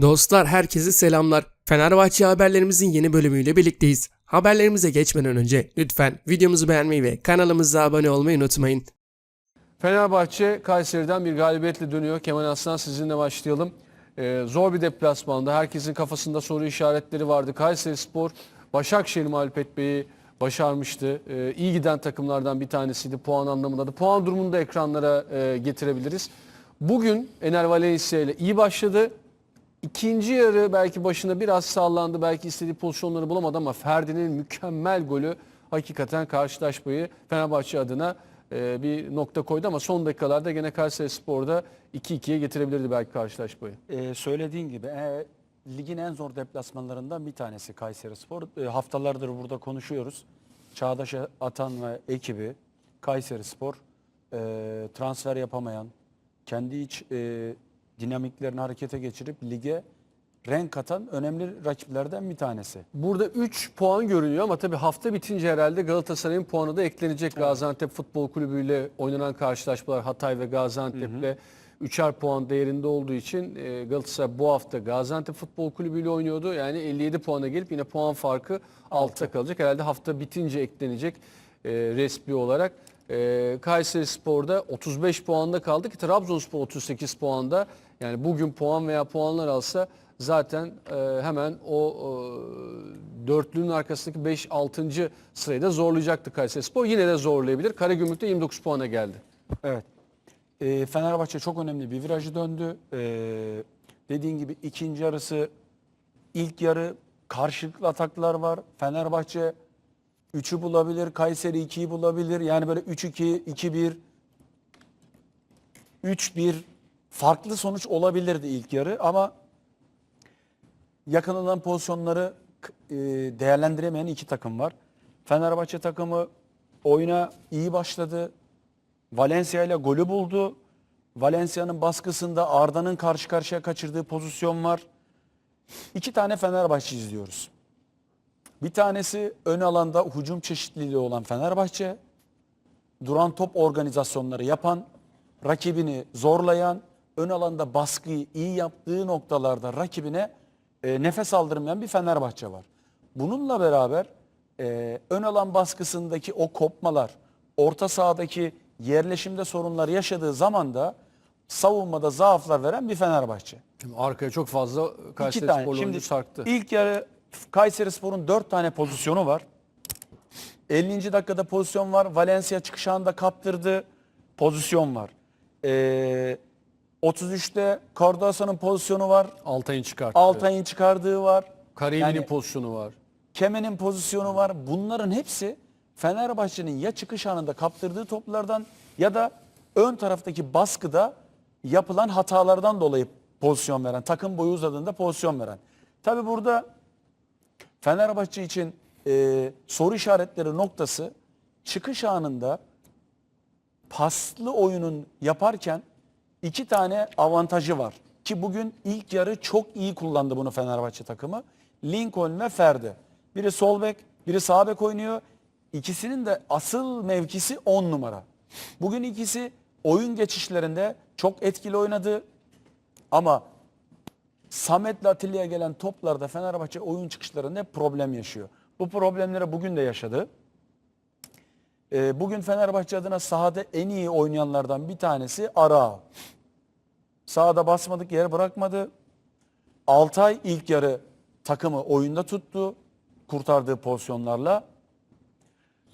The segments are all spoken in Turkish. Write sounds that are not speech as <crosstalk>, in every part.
Dostlar herkese selamlar. Fenerbahçe haberlerimizin yeni bölümüyle birlikteyiz. Haberlerimize geçmeden önce lütfen videomuzu beğenmeyi ve kanalımıza abone olmayı unutmayın. Fenerbahçe Kayseri'den bir galibiyetle dönüyor. Kemal Aslan sizinle başlayalım. Ee, zor bir deplasmanda. Herkesin kafasında soru işaretleri vardı. Kayseri Spor Başakşehir'i mağlup etmeyi başarmıştı. Ee, iyi giden takımlardan bir tanesiydi puan anlamında da. Puan durumunu da ekranlara e, getirebiliriz. Bugün Ener Valencia ile iyi başladı. İkinci yarı belki başında biraz sallandı. Belki istediği pozisyonları bulamadı ama Ferdi'nin mükemmel golü hakikaten karşılaşmayı Fenerbahçe adına e, bir nokta koydu ama son dakikalarda gene Kayseri Spor'da 2-2'ye getirebilirdi belki karşılaşmayı. Ee, söylediğin gibi e, ligin en zor deplasmanlarından bir tanesi Kayseri Spor. E, haftalardır burada konuşuyoruz. Çağdaş Atan ve ekibi Kayseri Spor e, transfer yapamayan, kendi iç e, dinamiklerini harekete geçirip lige renk katan önemli rakiplerden bir tanesi. Burada 3 puan görünüyor ama tabii hafta bitince herhalde Galatasaray'ın puanı da eklenecek. Gaziantep Futbol Kulübü ile oynanan karşılaşmalar Hatay ve Gaziantep'le üçer puan değerinde olduğu için e, Galatasaray bu hafta Gaziantep Futbol Kulübü ile oynuyordu. Yani 57 puana gelip yine puan farkı altta kalacak. Herhalde hafta bitince eklenecek e, resmi olarak. E, Kayseri Spor'da 35 puanda kaldı ki Trabzonspor 38 puanda. Yani bugün puan veya puanlar alsa zaten e, hemen o e, dörtlünün arkasındaki 5-6. sırayı da zorlayacaktı Kayseri Spor. Yine de zorlayabilir. Karagümrük de 29 puana geldi. Evet. E, Fenerbahçe çok önemli bir virajı döndü. E, dediğin gibi ikinci yarısı ilk yarı karşılıklı ataklar var. Fenerbahçe 3'ü bulabilir, Kayseri 2'yi bulabilir. Yani böyle 3-2, 2-1, 3-1 farklı sonuç olabilirdi ilk yarı ama yakalanan pozisyonları e, değerlendiremeyen iki takım var. Fenerbahçe takımı oyuna iyi başladı. Valencia ile golü buldu. Valencia'nın baskısında Arda'nın karşı karşıya kaçırdığı pozisyon var. İki tane Fenerbahçe izliyoruz. Bir tanesi ön alanda hücum çeşitliliği olan Fenerbahçe. Duran top organizasyonları yapan, rakibini zorlayan, ön alanda baskıyı iyi yaptığı noktalarda rakibine e, nefes aldırmayan bir Fenerbahçe var. Bununla beraber e, ön alan baskısındaki o kopmalar, orta sahadaki yerleşimde sorunlar yaşadığı zaman da savunmada zaaflar veren bir Fenerbahçe. Şimdi arkaya çok fazla Kayseri tane. Sporlu oyuncu Şimdi sarktı. ilk yarı Kayseri Spor'un 4 tane pozisyonu var. 50. dakikada pozisyon var. Valencia çıkış anında kaptırdı. Pozisyon var. Ee, 33'te Cordasa'nın pozisyonu var. Altay'ın çıkarttı. Altay'ın çıkardığı var. Karayemi'nin Yani- pozisyonu var. Kemen'in pozisyonu var. Bunların hepsi Fenerbahçe'nin ya çıkış anında kaptırdığı toplardan ya da ön taraftaki baskıda yapılan hatalardan dolayı pozisyon veren, takım boyu uzadığında pozisyon veren. Tabi burada Fenerbahçe için e, soru işaretleri noktası çıkış anında paslı oyunun yaparken iki tane avantajı var. Ki bugün ilk yarı çok iyi kullandı bunu Fenerbahçe takımı. Lincoln ve Ferdi. Biri sol bek, biri sağ bek oynuyor. İkisinin de asıl mevkisi 10 numara. Bugün ikisi oyun geçişlerinde çok etkili oynadı. Ama Samet'le Atilla'ya gelen toplarda Fenerbahçe oyun çıkışlarında problem yaşıyor. Bu problemleri bugün de yaşadı. Ee, bugün Fenerbahçe adına sahada en iyi oynayanlardan bir tanesi Ara. Sahada basmadık yer bırakmadı. Altay ilk yarı takımı oyunda tuttu. Kurtardığı pozisyonlarla.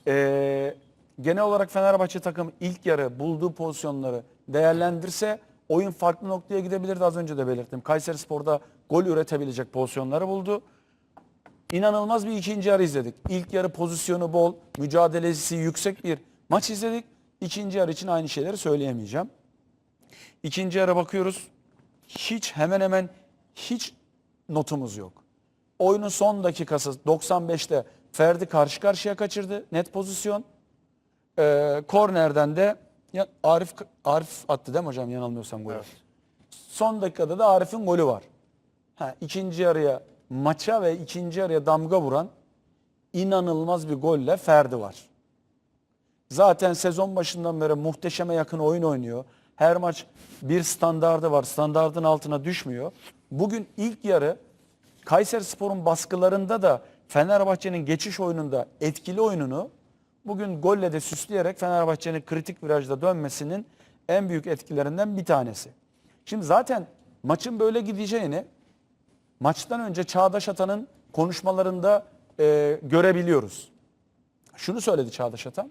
Ee, genel olarak Fenerbahçe takımı ilk yarı bulduğu pozisyonları değerlendirse oyun farklı noktaya gidebilirdi az önce de belirttim. Kayseri Spor'da gol üretebilecek pozisyonları buldu. İnanılmaz bir ikinci yarı izledik. İlk yarı pozisyonu bol, mücadelesi yüksek bir maç izledik. İkinci yarı için aynı şeyleri söyleyemeyeceğim. İkinci yarı bakıyoruz. Hiç hemen hemen hiç notumuz yok. Oyunun son dakikası 95'te Ferdi karşı karşıya kaçırdı. Net pozisyon. Ee, kornerden de ya Arif Arif attı değil mi hocam yanılmıyorsam golü. Son dakikada da Arif'in golü var. Ha, ikinci yarıya maça ve ikinci yarıya damga vuran inanılmaz bir golle Ferdi var. Zaten sezon başından beri muhteşeme yakın oyun oynuyor. Her maç bir standardı var. Standardın altına düşmüyor. bugün ilk yarı Kayseri Spor'un baskılarında da Fenerbahçe'nin geçiş oyununda etkili oyununu bugün golle de süsleyerek Fenerbahçe'nin kritik virajda dönmesinin en büyük etkilerinden bir tanesi. Şimdi zaten maçın böyle gideceğini maçtan önce Çağdaş Atan'ın konuşmalarında e, görebiliyoruz. Şunu söyledi Çağdaş Atan.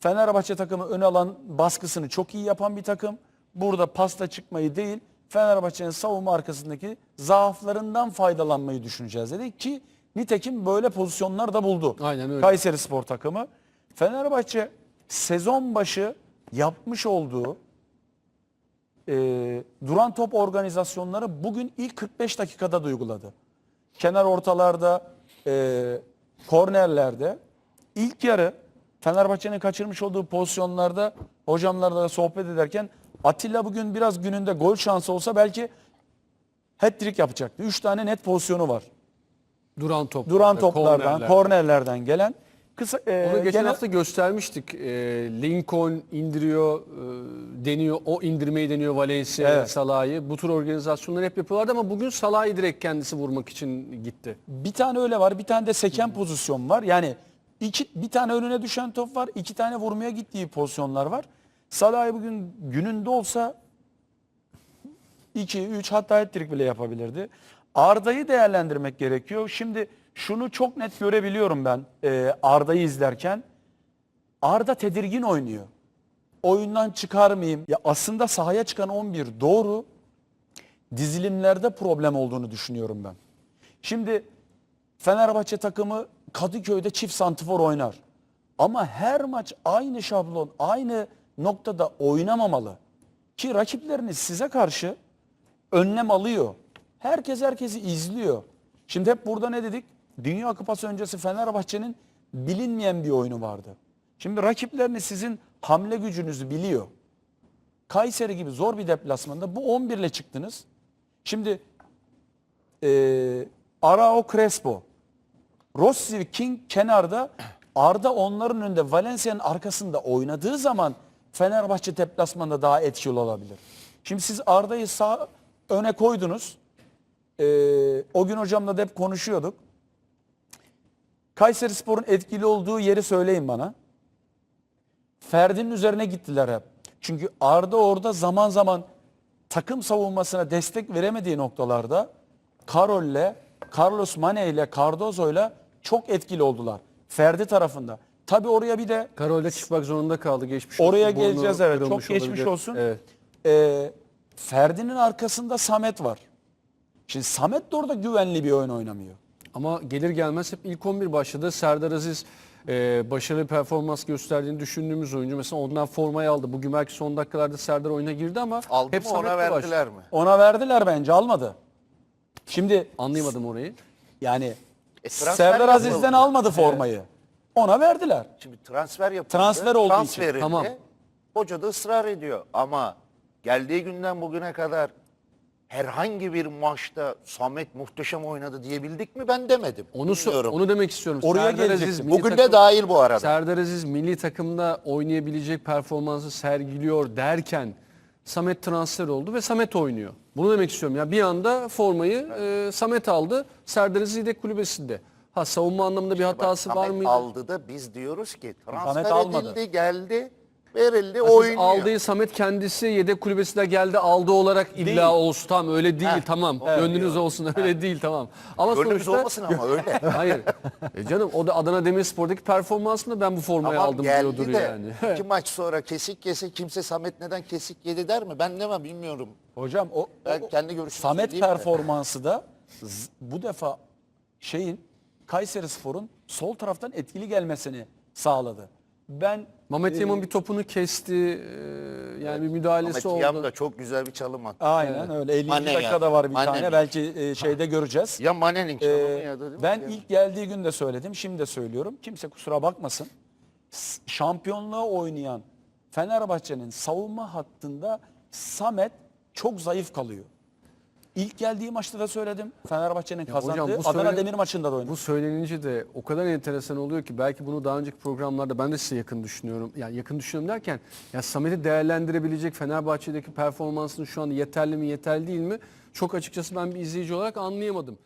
Fenerbahçe takımı ön alan baskısını çok iyi yapan bir takım. Burada pasta çıkmayı değil, Fenerbahçe'nin savunma arkasındaki zaaflarından faydalanmayı düşüneceğiz dedi ki nitekim böyle pozisyonlar da buldu. Aynen öyle. Kayseri Spor takımı. Fenerbahçe sezon başı yapmış olduğu e, duran top organizasyonları bugün ilk 45 dakikada da uyguladı. Kenar ortalarda, e, kornerlerde ilk yarı Fenerbahçe'nin kaçırmış olduğu pozisyonlarda hocamlarla sohbet ederken Atilla bugün biraz gününde gol şansı olsa belki hat-trick yapacaktı. 3 tane net pozisyonu var. Duran top. Duran toplardan, kornerler. kornerlerden gelen kısa e, Onu geçen gene- hafta göstermiştik. Ee, Lincoln indiriyor, e, deniyor, o indirmeyi deniyor Valencia, Evet. Salah'ı. Bu tür organizasyonları hep yapıyorlardı ama bugün Salah'ı direkt kendisi vurmak için gitti. Bir tane öyle var, bir tane de seken pozisyon var. Yani iki, bir tane önüne düşen top var, iki tane vurmaya gittiği pozisyonlar var. Salah bugün gününde olsa 2, 3 hatta hat-trick bile yapabilirdi. Arda'yı değerlendirmek gerekiyor. Şimdi şunu çok net görebiliyorum ben e, Arda'yı izlerken. Arda tedirgin oynuyor. Oyundan çıkar mıyım? Ya aslında sahaya çıkan 11 doğru. Dizilimlerde problem olduğunu düşünüyorum ben. Şimdi Fenerbahçe takımı Kadıköy'de çift santifor oynar. Ama her maç aynı şablon, aynı noktada oynamamalı. Ki rakipleriniz size karşı önlem alıyor. Herkes herkesi izliyor. Şimdi hep burada ne dedik? Dünya Kupası öncesi Fenerbahçe'nin bilinmeyen bir oyunu vardı. Şimdi rakipleriniz sizin hamle gücünüzü biliyor. Kayseri gibi zor bir deplasmanda bu 11 ile çıktınız. Şimdi e, Arao Crespo, Rossi King kenarda Arda onların önünde Valencia'nın arkasında oynadığı zaman Fenerbahçe deplasmanda daha etkili olabilir. Şimdi siz Arda'yı sağ öne koydunuz. Ee, o gün hocamla da hep konuşuyorduk. Kayseri Spor'un etkili olduğu yeri söyleyin bana. Ferdi'nin üzerine gittiler hep. Çünkü Arda orada zaman zaman takım savunmasına destek veremediği noktalarda Karol'le, Carlos Mane ile Cardozo'yla çok etkili oldular. Ferdi tarafında. Tabi oraya bir de Karol'de çıkmak zorunda kaldı geçmiş Oraya olsun. Burnu geleceğiz, evet. Çok geçmiş olabilir. olsun. Evet. e, Ferdi'nin arkasında Samet var. Şimdi Samet de orada güvenli bir oyun oynamıyor. Ama gelir gelmez hep ilk 11 başladı. Serdar Aziz e, başarılı performans gösterdiğini düşündüğümüz oyuncu. Mesela ondan formayı aldı. Bugün belki son dakikalarda Serdar oyuna girdi ama Aldı hep mı ona Samet'le başladı. verdiler mi? Ona verdiler bence almadı. Şimdi Anlayamadım orayı. yani E, transfer Serdar yapıldı. Aziz'den almadı formayı. Ona verdiler. Şimdi transfer yapıldı. Transfer olduğu için. Transferinde Tamam. Hoca da ısrar ediyor ama geldiği günden bugüne kadar herhangi bir maçta Samet muhteşem oynadı diyebildik mi ben demedim. Onu so- Bilmiyorum. onu demek istiyorum. Oraya gelecektim. milli Bugün de takım- dahil bu arada. Serdar Aziz milli takımda oynayabilecek performansı sergiliyor derken Samet transfer oldu ve Samet oynuyor. Bunu demek istiyorum. Ya bir anda formayı e, Samet aldı. Serdar Aziz yedek kulübesinde. Ha savunma anlamında bir hatası Bak, var Samet mıydı? aldı da biz diyoruz ki transfer Samet almadı. edildi, geldi, verildi, Ha, Siz oynuyor. aldığı Samet kendisi yedek kulübesine geldi aldı olarak illa Değil. olsun tamam öyle değil Heh, tamam evet. gönlünüz olsun öyle değil tamam. Ama Gönlümüz sonuçta olmasın ama öyle. <laughs> hayır E canım o da Adana Demirspor'daki performansında ben bu formayı Tamam aldım diyordur de yani. <laughs> iki maç sonra kesik kesik kimse Samet neden kesik yedi der mi? Ben demem bilmiyorum. Hocam o, Ben o- kendi görüşümü Samet performansı da z- bu defa şeyin Kayseri Spor'un sol taraftan etkili gelmesini sağladı. Ben Mehmet e, Yaman bir topunu kesti. e, Yani bir müdahalesi Ahmet Yam oldu. da çok güzel bir çalım attı. aynen öyle 50. Mane dakikada ya. var bir Mane tane mi? belki e, şeyde göreceğiz. Ya Mane'nin çalımı Ee, ya da değil mi? ben ilk geldiği gün de söyledim, şimdi de söylüyorum. Kimse kusura bakmasın. S- Şampiyonluğa oynayan Fenerbahçe'nin savunma hattında Samet çok zayıf kalıyor. İlk geldiği maçta da söyledim. Fenerbahçe'nin kazandığı hocam bu Adana söyle- Demir maçında da oynadı. Bu söylenince de o kadar enteresan oluyor ki belki bunu daha önceki programlarda ben de size yakın düşünüyorum. Yani yakın düşünüyorum derken ya Samet'i değerlendirebilecek Fenerbahçe'deki performansının şu anda yeterli mi yeterli değil mi? Çok açıkçası ben bir izleyici olarak anlayamadım.